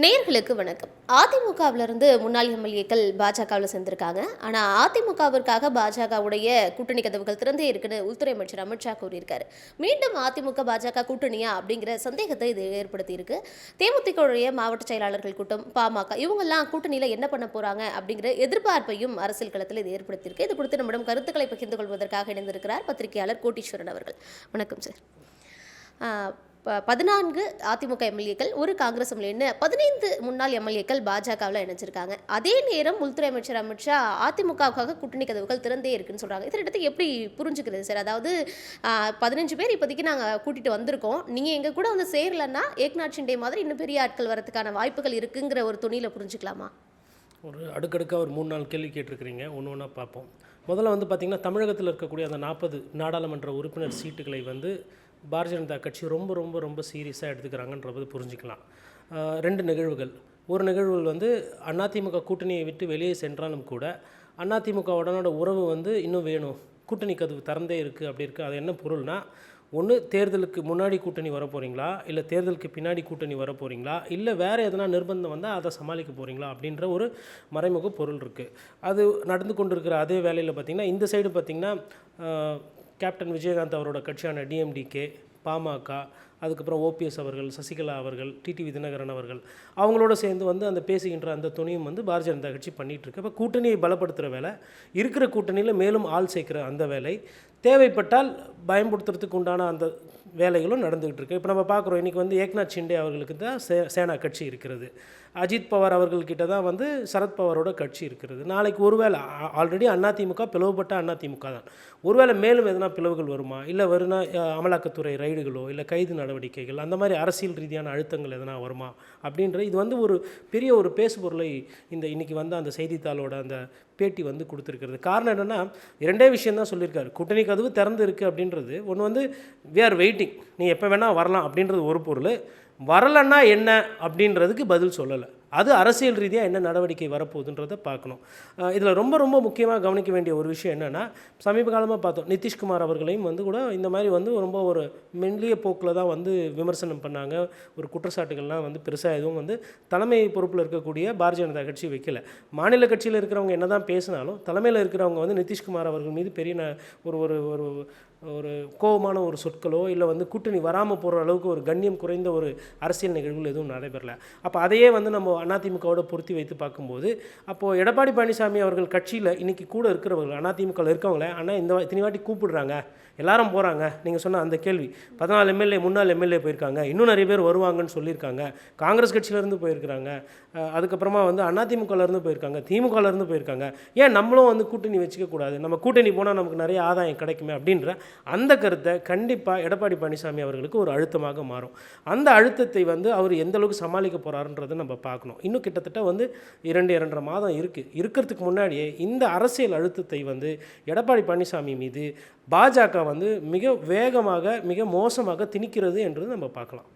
நேர்களுக்கு வணக்கம். அதிமுகவிலிருந்து முன்னாள் எம்எல்ஏக்கள் பாஜகவில் சேர்ந்திருக்காங்க. ஆனால் அதிமுகவிற்காக பாஜகவுடைய கூட்டணி கதவுகள் திறந்தே இருக்குன்னு உள்துறை அமைச்சர் அமித்ஷா கூறியிருக்காரு. மீண்டும் அதிமுக பாஜக கூட்டணியா அப்படிங்கிற சந்தேகத்தை இது ஏற்படுத்தியிருக்கு. தேமுதிகவுடைய மாவட்ட செயலாளர்கள் கூட்டம் பாமக இவங்கெல்லாம் கூட்டணியில் என்ன பண்ண போகிறாங்க அப்படிங்கிற எதிர்பார்ப்பையும் அரசியல் களத்தில் இது ஏற்படுத்தியிருக்கு. இது குறித்து நம்மிடம் கருத்துக்களை பகிர்ந்து கொள்வதற்காக இணைந்திருக்கிறார் பத்திரிகையாளர் கோட்டீஸ்வரன் அவர்கள். வணக்கம் சார். பதினான்கு அதிமுக எம்எல்ஏக்கள் ஒரு காங்கிரஸ் எம்எல்ஏன்னு பதினைந்து முன்னாள் எம்எல்ஏக்கள் பாஜகவில் இணைஞ்சிருக்காங்க. அதே நேரம் உள்துறை அமைச்சர் அமித்ஷா அதிமுகவுக்காக கூட்டணி கதவுகள் திறந்தே இருக்குன்னு சொல்கிறாங்க இதை எப்படி புரிஞ்சுக்கிறது சார்? அதாவது பதினஞ்சு பேர் இப்போதைக்கு நாங்கள் கூட்டிகிட்டு வந்திருக்கோம். நீங்கள் எங்கள் கூட வந்து சேரலன்னா ஏக்நாத் ஷிண்டே மாதிரி இன்னும் பெரிய ஆட்கள் வரதுக்கான வாய்ப்புகள் இருக்குங்கிற ஒரு துணியில் புரிஞ்சுக்கலாமா? ஒரு அடுக்கடுக்காக ஒரு மூணு நாள் கேள்வி கேட்டிருக்கிறீங்க. ஒன்று ஒன்றா பார்ப்போம். முதல்ல வந்து பார்த்திங்கன்னா தமிழகத்தில் இருக்கக்கூடிய அந்த நாற்பது நாடாளுமன்ற உறுப்பினர் சீட்டுகளை வந்து பாரதிய ஜனதா கட்சி ரொம்ப ரொம்ப ரொம்ப சீரியஸாக எடுத்துக்கிறாங்கன்றது புரிஞ்சுக்கலாம். ரெண்டு நிகழ்வுகள். ஒரு நிகழ்வுகள் வந்து அதிமுக கூட்டணியை விட்டு வெளியே சென்றாலும் கூட அதிமுகவுடனோட உறவு வந்து இன்னும் வேணும். கூட்டணி கதவு திறந்தே இருக்குது அப்படி இருக்குது அது என்ன பொருள்னா ஒன்று தேர்தலுக்கு முன்னாடி கூட்டணி வர போகிறீங்களா இல்லை தேர்தலுக்கு பின்னாடி கூட்டணி வர போகிறீங்களா இல்லை வேறு எதனா நிர்பந்தம் வந்தால் அதை சமாளிக்க போகிறீங்களா அப்படின்ற ஒரு மறைமுக பொருள் இருக்குது அது நடந்து கொண்டிருக்கிற அதே வேலையில் பார்த்திங்கன்னா இந்த சைடு பார்த்திங்கன்னா கேப்டன் விஜயகாந்த் அவரோட கட்சியான டிஎம்டிகே பாமக அதுக்கப்புறம் ஓபிஎஸ் அவர்கள் சசிகலா அவர்கள் டிடிவி தினகரன் அவர்கள் அவங்களோட சேர்ந்து வந்து அந்த பேசுகின்ற அந்த துணியும் வந்து பாரதிய ஜனதா கட்சி பண்ணிகிட்ருக்கு இப்போ அப்போ கூட்டணியை பலப்படுத்துகிற வேலை இருக்கிற கூட்டணியில் மேலும் ஆள் சேர்க்கிற அந்த வேலை தேவைப்பட்டால் பயன்படுத்துறதுக்கு உண்டான அந்த வேலைகளும் நடந்துகிட்டு இருக்கு இப்போ நம்ம பார்க்குறோம் இன்றைக்கி வந்து ஏக்நாத் ஷிண்டே அவர்களுக்கு தான் சே சேனா கட்சி இருக்கிறது. அஜித் பவார் அவர்கள்கிட்ட தான் வந்து சரத் பவாரோட கட்சி இருக்கிறது. நாளைக்கு ஒருவேளை ஆல்ரெடி அதிமுக பிளவுபட்ட அதிமுக தான். ஒருவேளை மேலும் எதனா பிளவுகள் வருமா? இல்லை வருனா அமலாக்கத்துறை ரைடுகளோ இல்லை கைது நட நடவடிக்கைகள் அந்த மாதிரி அரசியல் ரீதியான அழுத்தங்கள் எதனா வருமா? அப்படின்ற இது வந்து ஒரு பெரிய ஒரு பேசுபொருளை இந்த இன்னைக்கு வந்து அந்த செய்தித்தாளோட அந்த பேட்டி வந்து கொடுத்துருக்கிறது. காரணம் என்னென்னா இரண்டே விஷயம் தான் சொல்லியிருக்காரு. கூட்டணி கதவு திறந்து இருக்குது அப்படின்றது. ஒன்று வந்து வி ஆர் வெயிட்டிங் நீ எப்போ வேணால் வரலாம் அப்படின்றது ஒரு பொருள். வரலன்னா என்ன அப்படின்றதுக்கு பதில் சொல்லலை. அது அரசியல் ரீதியாக என்ன நடவடிக்கை வரப்போகுதுன்றதை பார்க்கணும். இதில் ரொம்ப ரொம்ப முக்கியமாக கவனிக்க வேண்டிய ஒரு விஷயம் என்னென்னா சமீப காலமாக பார்த்தோம் நிதிஷ்குமார் அவர்களையும் வந்து கூட இந்த மாதிரி வந்து ரொம்ப ஒரு மெல்லிய போக்கில் தான் வந்து விமர்சனம் பண்ணாங்க. ஒரு குற்றச்சாட்டுகள்லாம் வந்து பெருசாக எதுவும் வந்து தலைமை பொறுப்பில் இருக்கக்கூடிய பாரதிய ஜனதா கட்சி வைக்கல. மாநில கட்சியில் இருக்கிறவங்க என்ன தான் பேசினாலும் தலைமையில் இருக்கிறவங்க வந்து நிதிஷ்குமார் அவர்கள் மீது பெரிய ஒரு ஒரு ஒரு ஒரு கோபமான ஒரு சொற்களோ இல்லை வந்து கூட்டணி வராமல் போகிற அளவுக்கு ஒரு கண்ணியம் குறைந்த ஒரு அரசியல் நிகழ்வுகள் எதுவும் நடைபெறல. அப்போ அதையே வந்து நம்ம அதிமுகவோட பொருத்தி வைத்து பார்க்கும்போது அப்போது எடப்பாடி பழனிசாமி அவர்கள் கட்சியில் இன்றைக்கி கூட இருக்கிறவர்கள் அதிமுகவில் இருக்கவங்கள ஆனால் இந்த இத்தனை வாட்டி கூப்பிடுறாங்க. எல்லாரும் போகிறாங்க நீங்கள் சொன்ன அந்த கேள்வி. பதினாலு எம்எல்ஏ முன்னாள் எம்எல்ஏ போயிருக்காங்க. இன்னும் நிறைய பேர் வருவாங்கன்னு சொல்லியிருக்காங்க. காங்கிரஸ் கட்சியிலேருந்து போயிருக்கிறாங்க. அதுக்கப்புறமா வந்து அதிமுகலேருந்து போயிருக்காங்க. திமுகலேருந்து போயிருக்காங்க. ஏன் நம்மளும் வந்து கூட்டணி வச்சுக்கக்கூடாது நம்ம கூட்டணி போனால் நமக்கு நிறைய ஆதாயம் கிடைக்குமே அப்படின்ற அந்த கருத்தை கண்டிப்பாக எடப்பாடி பழனிசாமி அவர்களுக்கு ஒரு அழுத்தமாக மாறும். அந்த அழுத்தத்தை வந்து அவர் எந்த அளவுக்கு சமாளிக்க போகிறாருன்றதை நம்ம பார்க்கணும். இன்னும் கிட்டத்தட்ட வந்து இரண்டு இரண்டரை மாதம் இருக்குது இருக்கிறதுக்கு முன்னாடியே இந்த அரசியல் அழுத்தத்தை வந்து எடப்பாடி பழனிசாமி மீது பாஜக வந்து மிக வேகமாக மிக மோசமாக திணிக்கிறது என்றது நம்ம பார்க்கலாம்.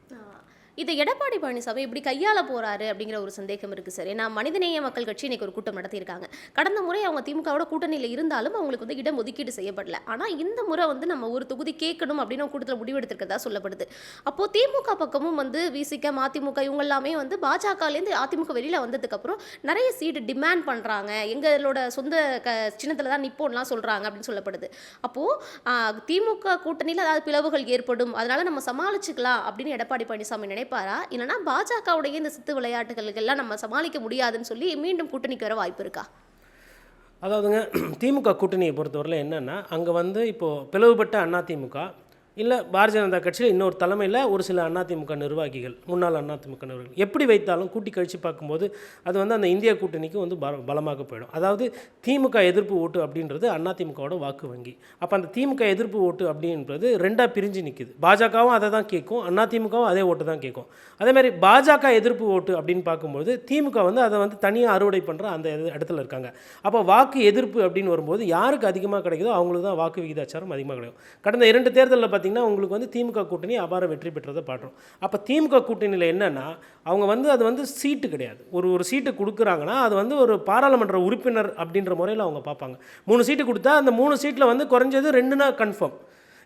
இதை எடப்பாடி பழனிசாமி இப்படி கையாள போறாரு அப்படிங்கிற ஒரு சந்தேகம் இருக்கு சார். ஏன்னா மனிதநேய மக்கள் கட்சி இன்னைக்கு ஒரு கூட்டம் நடத்தியிருக்காங்க. கடந்த முறை அவங்க திமுகவோட கூட்டணியில் இருந்தாலும் அவங்களுக்கு வந்து இடம் ஒதுக்கீடு செய்யப்படல. ஆனால் இந்த முறை வந்து நம்ம ஒரு தொகுதி கேட்கணும் அப்படின்னு கூட்டத்தில் முடிவெடுத்திருக்கிறதா சொல்லப்படுது. அப்போ திமுக பக்கமும் வந்து விசிக மதிமுக இவங்க எல்லாமே வந்து பாஜகலேருந்து அதிமுக வெளியில வந்ததுக்கு அப்புறம் நிறைய சீட்டு டிமாண்ட் பண்றாங்க. எங்களோட சொந்த க சின்னத்தில் தான் நிப்போம்லாம் சொல்கிறாங்க அப்படின்னு சொல்லப்படுது. அப்போது திமுக கூட்டணியில் அதாவது பிளவுகள் ஏற்படும். அதனால் நம்ம சமாளிச்சுக்கலாம் அப்படின்னு எடப்பாடி பழனிசாமி நினைப்பாரா இல்லைன்னா பாஜகவுடைய இந்த சித்து விளையாட்டுகளுக்கெல்லாம் நம்ம சமாளிக்க முடியாதுன்னு சொல்லி மீண்டும் கூட்டணிக்கு வர வாய்ப்பு இருக்கா? அதாவதுங்க திமுக கூட்டணியை பொறுத்தவரையில் என்னென்னா அங்கே வந்து இப்போது பிளவுபட்ட அதிமுக இல்லை பாரதிய ஜனதா கட்சியில் இன்னொரு தலைமையில் ஒரு சில அதிமுக நிர்வாகிகள் முன்னாள் அதிமுக நிர்வாகிகள். எப்படி வைத்தாலும் கூட்டி கழித்து பார்க்கும்போது அது வந்து அந்த இந்திய கூட்டணிக்கு வந்து பல பலமாக போயிடும். அதாவது திமுக எதிர்ப்பு ஓட்டு அப்படின்றது அதிமுகவோட வாக்கு வங்கி. அப்போ அந்த திமுக எதிர்ப்பு ஓட்டு அப்படின்றது ரெண்டாக பிரிஞ்சு நிற்குது பாஜகவும் அதை தான் கேட்கும் அதிமுகவும் அதே ஓட்டு தான் கேட்கும். அதேமாதிரி பாஜக எதிர்ப்பு ஓட்டு அப்படின்னு பார்க்கும்போது திமுக வந்து அதை வந்து தனியாக அறுவடை பண்ணுற அந்த இது- இடத்துல இருக்காங்க. அப்போ வாக்கு எதிர்ப்பு அப்படின்னு வரும்போது யாருக்கு அதிகமாக கிடைக்குதோ அவங்களுக்கு தான் வாக்கு விகிதாச்சாரம் அதிகமாக கிடைக்கும். கடந்த இரண்டு தேர்தலில் பார்த்தீங்கன்னா உங்களுக்கு வந்து திமுக கூட்டணி அபார வெற்றி பெற்றதை பார்க்குறோம். அப்போ திமுக கூட்டணியில் என்னென்னா அவங்க வந்து அது வந்து சீட்டு கிடையாது. ஒரு ஒரு சீட்டு கொடுக்குறாங்கன்னா அது வந்து ஒரு பாராளுமன்ற உறுப்பினர் அப்படின்ற முறையில் அவங்க பார்ப்பாங்க. மூணு சீட்டு கொடுத்தா அந்த மூணு சீட்டில் வந்து குறைஞ்சது ரெண்டுனா கன்ஃபார்ம்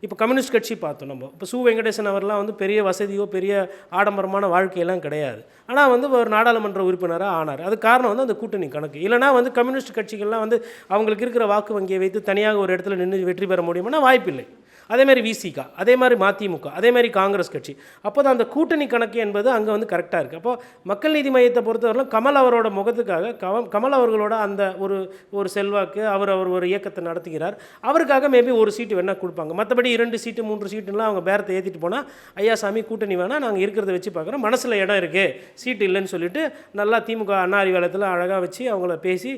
இப்போ கம்யூனிஸ்ட் கட்சி பார்த்தோம் நம்ம. இப்போ சு. வெங்கடேசன் அவர்லாம் வந்து பெரிய வசதியோ பெரிய ஆடம்பரமான வாழ்க்கையெல்லாம் கிடையாது. ஆனால் வந்து ஒரு நாடாளுமன்ற உறுப்பினராக ஆனார். அது காரணம் வந்து அந்த கூட்டணி கணக்கு. இல்லைனா வந்து கம்யூனிஸ்ட் கட்சிகள்லாம் வந்து அவங்களுக்கு இருக்கிற வாக்கு வங்கியை வைத்து தனியாக ஒரு இடத்துல நின்று வெற்றி பெற முடியுமானா வாய்ப்பில்லை. அதே மாதிரி விசிகா அதே மாதிரி மதிமுக அதே மாதிரி காங்கிரஸ் கட்சி. அப்போ தான் அந்த கூட்டணி கணக்கு என்பது அங்கே வந்து கரெக்டாக இருக்குது அப்போ மக்கள் நீதி மையத்தை பொறுத்தவரையிலும் கமல் அவரோட முகத்துக்காக கவம் கமல் அவர்களோட அந்த ஒரு ஒரு செல்வாக்கு அவர் அவர் ஒரு இயக்கத்தை நடத்துகிறார். அவருக்காக மேபி ஒரு சீட்டு வேணால் கொடுப்பாங்க. மற்றபடி இரண்டு சீட்டு மூன்று சீட்டுலாம் அவங்க பேரத்தை ஏற்றிட்டு போனால் ஐயா சாமி கூட்டணி வேணால் நாங்கள் இருக்கிறத வச்சு பார்க்குறோம். மனசில் இடம் இருக்குது சீட்டு இல்லைன்னு சொல்லிட்டு நல்லா திமுக அண்ணா அறிவாலயத்தில் அழகாக வச்சு அவங்கள பேசி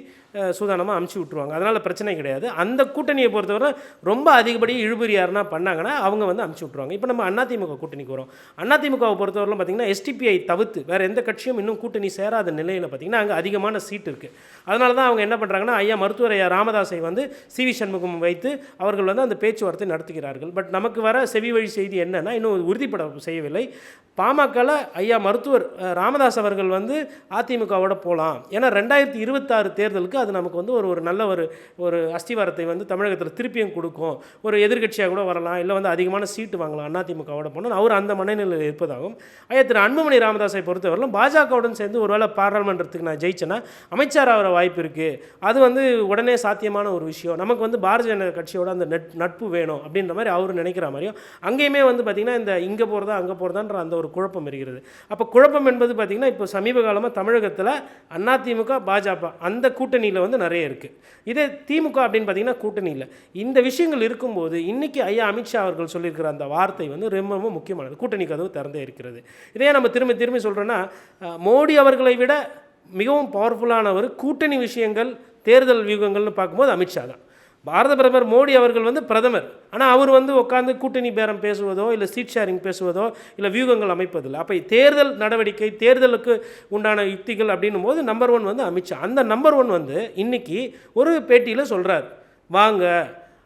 சூதானமாக அமுச்சு விட்ருவாங்க அதனால் பிரச்சனை கிடையாது. அந்த கூட்டணியை பொறுத்தவரை ரொம்ப அதிகப்படி இழுபறி யாருனா பண்ணாங்கன்னா அவங்க வந்து அமுச்சு விட்ருவாங்க இப்போ நம்ம அதிமுக கூட்டணிக்கு வரோம். அதிமுகவை பொறுத்தவரையிலும் பார்த்தீங்கன்னா எஸ்டிபிஐ தவிர்த்து வேறு எந்த கட்சியும் இன்னும் கூட்டணி சேராத நிலையில் பார்த்தீங்கன்னா அங்கே அதிகமான சீட் இருக்குது அதனால தான் அவங்க என்ன பண்ணுறாங்கன்னா ஐயா மருத்துவர் ஐயா ராமதாஸை வந்து சி வி சண்முகம் வைத்து அவர்கள் வந்து அந்த பேச்சுவார்த்தை நடத்துகிறார்கள். பட் நமக்கு வர செவி வழி செய்தி என்னன்னா இன்னும் உறுதிப்பட செய்யவில்லை. பாமகவில் ஐயா மருத்துவர் ராமதாஸ் அவர்கள் வந்து அதிமுகவோட போகலாம் ஏன்னா ரெண்டாயிரத்தி இருபத்தாறு தேர்தலுக்கு அது நமக்கு வந்து ஒரு ஒரு நல்ல ஒரு ஒரு அஸ்திவாரத்தை வந்து தமிழகத்தில் திருப்பியும் கொடுக்கும். ஒரு எதிர்க்கட்சியாக கூட வரலாம் இல்லை வந்து அதிகமான சீட்டு வாங்கலாம் அதிமுகவோட போனால் அவர் அந்த மனநிலையில் இருப்பதாகவும் ஐயா திரு அன்புமணி ராமதாஸை பொறுத்தவரையிலும் பாஜகவுடன் சேர்ந்து ஒருவேளை பாராளுமன்றத்துக்கு நான் ஜெயிச்சேன்னா அமைச்சர் ஆகிற வாய்ப்பு இருக்குது அது வந்து உடனே சாத்தியமான ஒரு விஷயம். நமக்கு வந்து பாரதிய ஜனதா கட்சியோட அந்த நட் நட்பு வேணும் அப்படின்ற மாதிரி அவர் நினைக்கிற மாதிரியும் அங்கேயுமே வந்து பார்த்திங்கன்னா இந்த இங்கே போகிறதா அங்கே போகிறதான்ற அந்த ஒரு குழப்பம் இருக்கிறது. அப்போ குழப்பம் என்பது பார்த்திங்கன்னா இப்போ சமீப காலமாக தமிழகத்தில் அதிமுக பாஜக அந்த கூட்டணி கூட்டணியில் வந்து நிறைய இருக்குது இதே திமுக அப்படின்னு பார்த்திங்கன்னா கூட்டணி இந்த விஷயங்கள் இருக்கும்போது இன்றைக்கி ஐயா அமித்ஷா அவர்கள் சொல்லியிருக்கிற அந்த வார்த்தை வந்து ரொம்ப ரொம்ப முக்கியமானது. கூட்டணி கதவு திறந்தே இருக்கிறது. இதே நம்ம திரும்பி திரும்பி சொல்கிறோன்னா மோடி அவர்களை விட மிகவும் பவர்ஃபுல்லானவர் கூட்டணி விஷயங்கள் தேர்தல் வியூகங்கள்னு பார்க்கும்போது அமித்ஷா தான். பாரத பிரதமர் மோடி அவர்கள் வந்து பிரதமர். ஆனால் அவர் வந்து உட்காந்து கூட்டணி பேரம் பேசுவதோ இல்லை சீட் ஷேரிங் பேசுவதோ இல்லை வியூகங்கள் அமைப்பதில்லை. அப்போ தேர்தல் நடவடிக்கை தேர்தலுக்கு உண்டான யுக்திகள் அப்படின்னும் போது நம்பர் ஒன் வந்து அமித்ஷா. அந்த நம்பர் ஒன் வந்து இன்னைக்கு ஒரு பேட்டியில் சொல்கிறார் வாங்க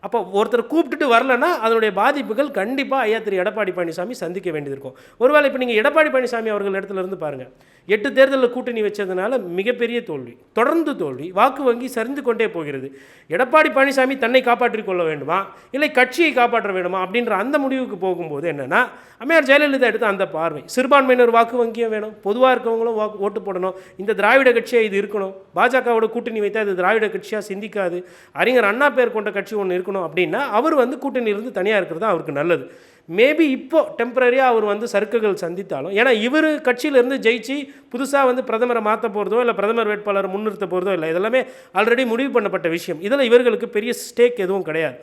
அப்போ ஒருத்தர் கூப்பிட்டுட்டு வரலன்னா அதனுடைய பாதிப்புகள் கண்டிப்பாக ஐயா திரு எடப்பாடி பழனிசாமி சந்திக்க வேண்டியிருக்கும் ஒருவேளை இப்போ நீங்கள் எடப்பாடி பழனிசாமி அவர்கள் இடத்துல இருந்து பாருங்கள் எட்டு தேர்தலில் கூட்டணி வச்சதுனால மிகப்பெரிய தோல்வி தொடர்ந்து தோல்வி வாக்கு வங்கி சரிந்து கொண்டே போகிறது. எடப்பாடி பழனிசாமி தன்னை காப்பாற்றிக் கொள்ள வேண்டுமா? இல்லை கட்சியை காப்பாற்ற வேண்டுமா? அப்படின்ற அந்த முடிவுக்கு போகும்போது என்னென்னா அம்மையார் ஜெயலலிதா எடுத்த அந்த பார்வை சிறுபான்மையினர் வாக்கு வங்கியும் வேணும் பொதுவாக இருக்கவங்களும் வாக்கு ஓட்டு போடணும் இந்த திராவிட கட்சியாக இது இருக்கணும் பாஜகவோட கூட்டணி வைத்தால் இது திராவிட கட்சியாக சிந்திக்காது அறிஞர் அண்ணா பேர் கொண்ட கட்சி ஒன்று இருக்கணும் அப்படின்னா அவர் வந்து கூட்டணியிலிருந்து தனியாக இருக்கிறது தான் அவருக்கு நல்லது. மேபி இப்போ டெம்பரரியாக அவர் வந்து சறுக்குகள் சந்தித்தாலும் ஏன்னா இவர் கட்சியிலேருந்து ஜெயிச்சு புதுசாக வந்து பிரதமரை மாற்ற போகிறதோ இல்லை பிரதமர் வேட்பாளரை முன்னிறுத்த போகிறதோ இல்லை இதெல்லாமே ஆல்ரெடி முடிவு பண்ணப்பட்ட விஷயம். இதில் இவர்களுக்கு பெரிய ஸ்டேக் எதுவும் கிடையாது.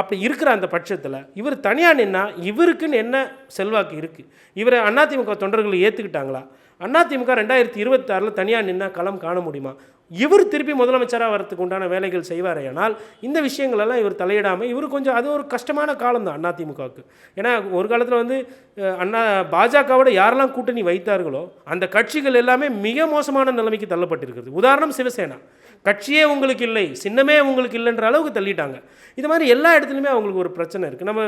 அப்படி இருக்கிற அந்த பட்சத்தில் இவர் தனியாக நின்னா இவருக்குன்னு என்ன செல்வாக்கு இருக்குது இவரை அதிமுக தொண்டர்கள் ஏற்றுக்கிட்டாங்களா அதிமுக ரெண்டாயிரத்தி இருபத்தாறில் தனியாக நின்னா களம் காண முடியுமா? இவர் திருப்பி முதலமைச்சராக வரத்துக்கு உண்டான வேலைகள் செய்வார் ஆனால் இந்த விஷயங்களெல்லாம் இவர் தலையிடாமல் இவர் கொஞ்சம் அது ஒரு கஷ்டமான காலம் தான் அதிமுகவுக்கு. ஏன்னா ஒரு காலத்தில் வந்து அண்ணா பாஜகவோட யாரெல்லாம் கூட்டணி வைத்தார்களோ அந்த கட்சிகள் எல்லாமே மிக மோசமான நிலைமைக்கு தள்ளப்பட்டிருக்கிறது. உதாரணம் சிவசேனா. கட்சியே உங்களுக்கு இல்லை சின்னமே உங்களுக்கு இல்லைன்ற அளவுக்கு தள்ளிட்டாங்க. இது மாதிரி எல்லா இடத்துலையுமே அவங்களுக்கு ஒரு பிரச்சனை இருக்குது நம்ம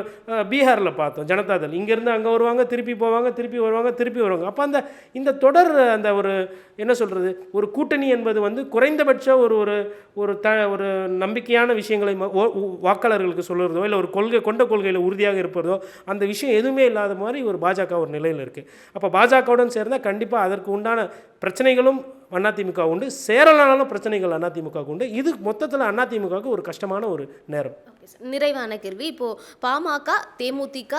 பீகாரில் பார்த்தோம் ஜனதா தள். இங்கேருந்து அங்கே வருவாங்க திருப்பி போவாங்க திருப்பி வருவாங்க திருப்பி வருவாங்க. அப்போ அந்த இந்த தொடர் அந்த ஒரு என்ன சொல்கிறது ஒரு கூட்டணி என்பது வந்து குறைந்தபட்ச ஒரு ஒரு ஒரு த ஒரு நம்பிக்கையான விஷயங்களை ஓ- வாக்காளர்களுக்கு சொல்லுறதோ இல்லை ஒரு கொள்கை கொண்ட கொள்கையில் உறுதியாக இருப்பதோ அந்த விஷயம் எதுவுமே இல்லாத மாதிரி ஒரு பாஜக ஒரு நிலையில் இருக்குது அப்போ பாஜகவுடன் சேர்ந்தால் கண்டிப்பாக அதற்கு உண்டான பிரச்சனைகளும் அதிமுக உண்டு. சேரலானாலும் பிரச்சனைகள் அதிமுக உண்டு. இது மொத்தத்தில் அதிமுகவுக்கு ஒரு கஷ்டமான ஒரு நேரம். நிறைவான கேள்வி. இப்போ பாமக தேமுதிக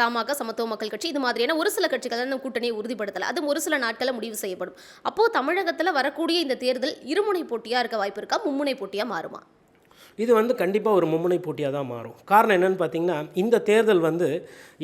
தமாக சமத்துவ மக்கள் கட்சி இது மாதிரியான ஒரு சில கட்சிகள் தான் இந்த கூட்டணியை உறுதிப்படுத்தல. அது ஒரு சில நாட்களில் முடிவு செய்யப்படும். அப்போ தமிழகத்தில் வரக்கூடிய இந்த தேர்தல் இருமுனை போட்டியா இருக்க வாய்ப்பு இருக்கா? மும்முனை போட்டியா மாறுமா? இது வந்து கண்டிப்பாக ஒரு மும்முனை போட்டியாக தான் மாறும். காரணம் என்னென்னு பார்த்தீங்கன்னா இந்த தேர்தல் வந்து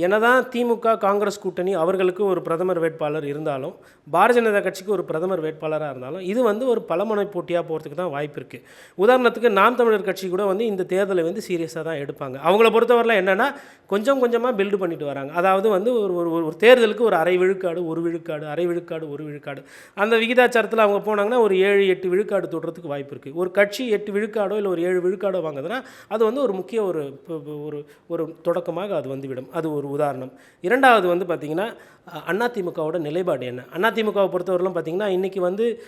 என்னதான் திமுக காங்கிரஸ் கூட்டணி அவர்களுக்கு ஒரு பிரதமர் வேட்பாளர் இருந்தாலும் பாரதிய ஜனதா கட்சிக்கு ஒரு பிரதமர் வேட்பாளராக இருந்தாலும் இது வந்து ஒரு பலமுனை போட்டியாக போகிறதுக்கு தான் வாய்ப்பு இருக்குது உதாரணத்துக்கு நாம் தமிழர் கட்சி கூட வந்து இந்த தேர்தலை வந்து சீரியஸாக தான் எடுப்பாங்க. அவங்கள பொறுத்தவரையில் என்னென்னா கொஞ்சம் கொஞ்சமாக பில்டு பண்ணிட்டு வராங்க. அதாவது வந்து ஒரு ஒரு ஒரு தேர்தலுக்கு ஒரு அரை விழுக்காடு ஒரு விழுக்காடு அரை விழுக்காடு ஒரு விழுக்காடு. அந்த விகிதாச்சாரத்தில் அவங்க போனாங்கன்னா ஒரு ஏழு எட்டு விழுக்காடு தொடுறதுக்கு வாய்ப்பு இருக்குது ஒரு கட்சி எட்டு விழுக்காடோ இல்லை ஒரு ஏழு விழுக்காடு வாங்குதுன்னா அது வந்து ஒரு முக்கிய ஒரு ஒரு ஒரு தொடக்கமாக அது வந்துவிடும். அது ஒரு உதாரணம். இரண்டாவது வந்து பார்த்திங்கன்னா அதிமுகவோட நிலைப்பாடு என்ன? அதிமுகவை பொறுத்தவரைலாம் பார்த்திங்கன்னா இன்றைக்கி வந்து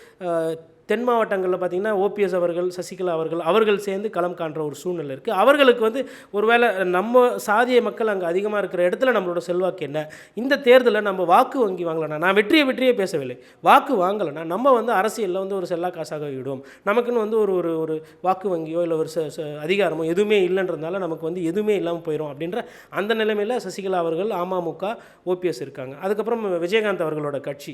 தென் மாவட்டங்களில் பார்த்தீங்கன்னா ஓபிஎஸ் அவர்கள் சசிகலா அவர்கள் அவர்கள் சேர்ந்து களம் காண்ற ஒரு சூழ்நிலை இருக்குது அவர்களுக்கு வந்து ஒருவேளை நம்ம சாதிய மக்கள் அங்கே அதிகமாக இருக்கிற இடத்துல நம்மளோட செல்வாக்கு என்ன? இந்த தேர்தலில் நம்ம வாக்கு வங்கி வாங்கலனா நான் வெற்றியை வெற்றியே பேசவில்லை. வாக்கு வாங்கலைன்னா நம்ம வந்து அரசியலில் வந்து ஒரு செல்லா காசாக விடுவோம். நமக்குன்னு வந்து ஒரு ஒரு ஒரு வாக்கு வங்கியோ இல்லை ஒரு ச- ச- அதிகாரமோ எதுவுமே இல்லைன்றதுனால நமக்கு வந்து எதுவுமே இல்லாமல் போயிடும் அப்படின்ற அந்த நிலைமையில் சசிகலா அவர்கள் அமமுக ஓபிஎஸ் இருக்காங்க. அதுக்கப்புறம் விஜயகாந்த் அவர்களோட கட்சி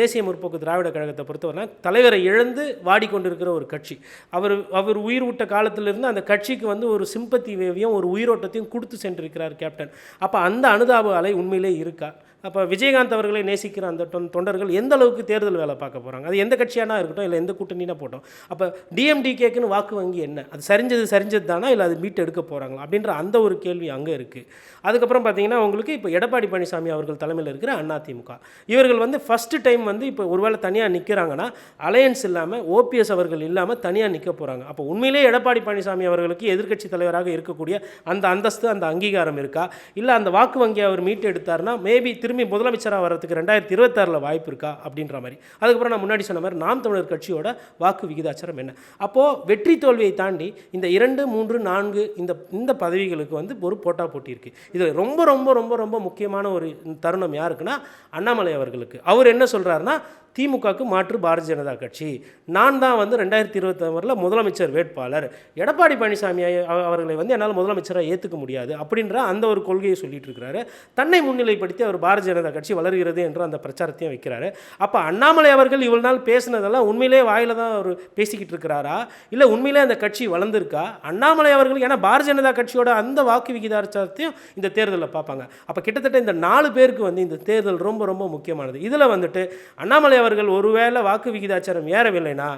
தேசிய முற்போக்கு திராவிட கழகத்தை பொறுத்தவரை தலைவரை இழந்து வாடிக்கொண்டிருக்கிற ஒரு கட்சி. அவர் அவர் உயிர் விட்ட காலத்திலிருந்து அந்த கட்சிக்கு வந்து ஒரு சிம்பத்தி வேவியும் ஒரு உயிரோட்டத்தையும் கொடுத்து சென்றிருக்கிறார் கேப்டன் அப்போ அந்த அனுதாப அலை உண்மையிலே இருக்கா? அப்போ விஜயகாந்த் அவர்களை நேசிக்கிற அந்த தொன் தொண்டர்கள் எந்த அளவுக்கு தேர்தல் வேலை பார்க்க போகிறாங்க அது எந்த கட்சியானா இருக்கட்டும் இல்லை எந்த கூட்டணினா போட்டோம். அப்போ டிஎம்டிகேக்குன்னு வாக்கு வங்கி என்ன? அது சரிஞ்சது சரிஞ்சது தானா இல்லை அது மீட்டு எடுக்க போகிறாங்களா அப்படின்ற அந்த ஒரு கேள்வி அங்கே இருக்குது அதுக்கப்புறம் பார்த்தீங்கன்னா உங்களுக்கு இப்போ எடப்பாடி பழனிசாமி அவர்கள் தலைமையில் இருக்கிற அதிமுக இவர்கள் வந்து ஃபஸ்ட்டு டைம் வந்து இப்போ ஒருவேளை தனியாக நிற்கிறாங்கன்னா அலையன்ஸ் இல்லாமல் ஓபிஎஸ் அவர்கள் இல்லாமல் தனியாக நிற்க போகிறாங்க அப்போ உண்மையிலே எடப்பாடி பழனிசாமி அவர்களுக்கு எதிர்க்கட்சி தலைவராக இருக்கக்கூடிய அந்த அந்தஸ்து அந்த அங்கீகாரம் இருக்கா? இல்லை அந்த வாக்கு வங்கி அவர் மீட்டு எடுத்தார்னா மேபி திரும்பி முதலமைச்சராக வர்றதுக்கு ரெண்டாயிரத்தி இருபத்தாறில் வாய்ப்பு இருக்கா அப்படின்ற மாதிரி. அதுக்கப்புறம் நான் முன்னாடி சொன்ன மாதிரி நாம் தமிழர் கட்சியோட வாக்கு விகிதாச்சாரம் என்ன? அப்போது வெற்றி தோல்வியை தாண்டி இந்த இரண்டு மூன்று நான்கு இந்த இந்த பதவிகளுக்கு வந்து ஒரு போட்டா போட்டி இருக்குது இது ரொம்ப ரொம்ப ரொம்ப ரொம்ப முக்கியமான ஒரு தருணம் யாருக்குன்னா அண்ணாமலை அவர்களுக்கு. அவர் என்ன சொல்கிறாருன்னா திமுகவுக்கு மாற்று பாரதிய ஜனதா கட்சி. நான் தான் வந்து ரெண்டாயிரத்தி இருபத்தாறில் முதலமைச்சர் வேட்பாளர். எடப்பாடி பழனிசாமி அவர்களை வந்து என்னால் முதலமைச்சராக ஏற்றுக்க முடியாது. அப்படின்ற அந்த ஒரு கொள்கையை சொல்லிட்டு இருக்கிறாரு. தன்னை முன்னிலைப்படுத்தி அவர் பாரதிய ஜனதா கட்சி வளர்கிறது என்ற அந்த பிரச்சாரத்தையும் வைக்கிறாரு. அப்போ அண்ணாமலை அவர்கள் இவ்வளவு நாள் பேசினதெல்லாம் உண்மையிலே வாயில் தான் அவர் பேசிக்கிட்டு இருக்கிறாரா? இல்லை உண்மையிலே அந்த கட்சி வளர்ந்துருக்கா? அண்ணாமலை அவர்கள் ஏன்னா பாரதிய ஜனதா கட்சியோட அந்த வாக்கு விகிதாச்சாரத்தையும் இந்த தேர்தலில் பார்ப்பாங்க. அப்போ கிட்டத்தட்ட இந்த நாலு பேருக்கு வந்து இந்த தேர்தல் ரொம்ப ரொம்ப முக்கியமானது. இதில் வந்துட்டு அண்ணாமலை அவர்கள் ஒருவேளை வாக்கு விகிதாச்சாரம் ஏறவில்லைன்னா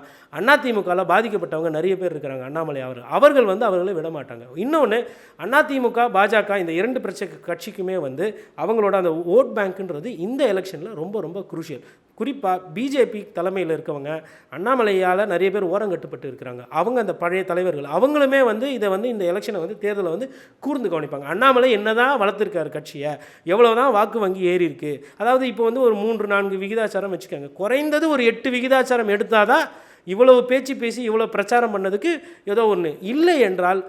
அதிமுகவில் பாதிக்கப்பட்டவங்க நிறைய பேர் இருக்கிறாங்க அண்ணாமலை அவர் அவர்கள் வந்து அவர்களை விட மாட்டாங்க இன்னொன்று அதிமுக பாஜக இந்த இரண்டு பிரச்சனை கட்சிக்குமே வந்து அவங்களோட அந்த ஓட் பேங்க்குன்றது இந்த எலெக்ஷனில் ரொம்ப ரொம்ப குரூஷியல். குறிப்பாக பிஜேபி தலைமையில் இருக்கவங்க அண்ணாமலையால் நிறைய பேர் ஓரங்கட்டுப்பட்டு இருக்கிறாங்க. அவங்க அந்த பழைய தலைவர்கள் அவங்களுமே வந்து இதை வந்து இந்த எலெக்ஷனை வந்து தேர்தலை வந்து கூர்ந்து கவனிப்பாங்க. அண்ணாமலை என்னதான் வளர்த்துருக்காரு கட்சியை எவ்வளோ தான் வாக்கு வங்கி ஏறி இருக்கு அதாவது இப்போ வந்து ஒரு மூன்று நான்கு விகிதாச்சாரம் வச்சுக்கோங்க குறைந்தது ஒரு எட்டு விகிதாச்சாரம் எடுத்தாதான் இவ்வளவு பேச்சு பேசி இவ்வளோ பிரச்சாரம் பண்ணதுக்கு ஏதோ ஒன்று இல்லை என்றால்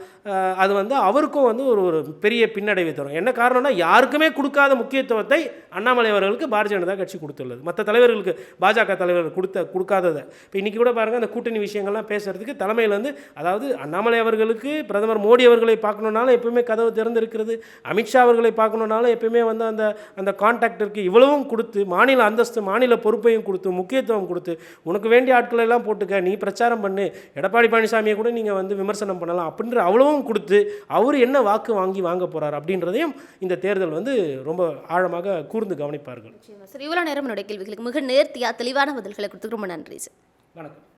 அது வந்து அவருக்கும் வந்து ஒரு ஒரு பெரிய பின்னடைவை தரும். என்ன காரணம்னா யாருக்குமே கொடுக்காத முக்கியத்துவத்தை அண்ணாமலை அவர்களுக்கு பாரதிய ஜனதா கட்சி கொடுத்துள்ளது. மற்ற தலைவர்களுக்கு பாஜக தலைவர்கள் கொடுத்த கொடுக்காததை. இப்போ இன்றைக்கி கூட பாருங்கள் அந்த கூட்டணி விஷயங்கள்லாம் பேசுகிறதுக்கு தலைமையில் வந்து அதாவது அண்ணாமலை அவர்களுக்கு பிரதமர் மோடி அவர்களை பார்க்கணுன்னாலும் எப்பவுமே கதவு திறந்திருக்கிறது. அமித்ஷா அவர்களை பார்க்கணுன்னாலும் எப்பவுமே வந்து அந்த அந்த காண்டாக்டருக்கு இவ்வளவும் கொடுத்து மாநில அந்தஸ்து மாநில பொறுப்பையும் கொடுத்து முக்கியத்துவம் கொடுத்து உனக்கு வேண்டிய ஆட்களை எல்லாம் போட்டு போட்டுக்க நீ பிரச்சாரம் பண்ணு. எடப்பாடி பழனிசாமியை கூட நீங்கள் வந்து விமர்சனம் பண்ணலாம் அப்படின்ற அவ்வளவும் கொடுத்து அவர் என்ன வாக்கு வாங்கி வாங்க போகிறார் அப்படின்றதையும் இந்த தேர்தல் வந்து ரொம்ப ஆழமாக கூர்ந்து கவனிப்பார்கள். சார் இவ்வளோ நேரம் என்னுடைய கேள்விகளுக்கு மிக நேர்த்தியாக தெளிவான பதில்களை கொடுத்துக்கு ரொம்ப நன்றி சார். வணக்கம்.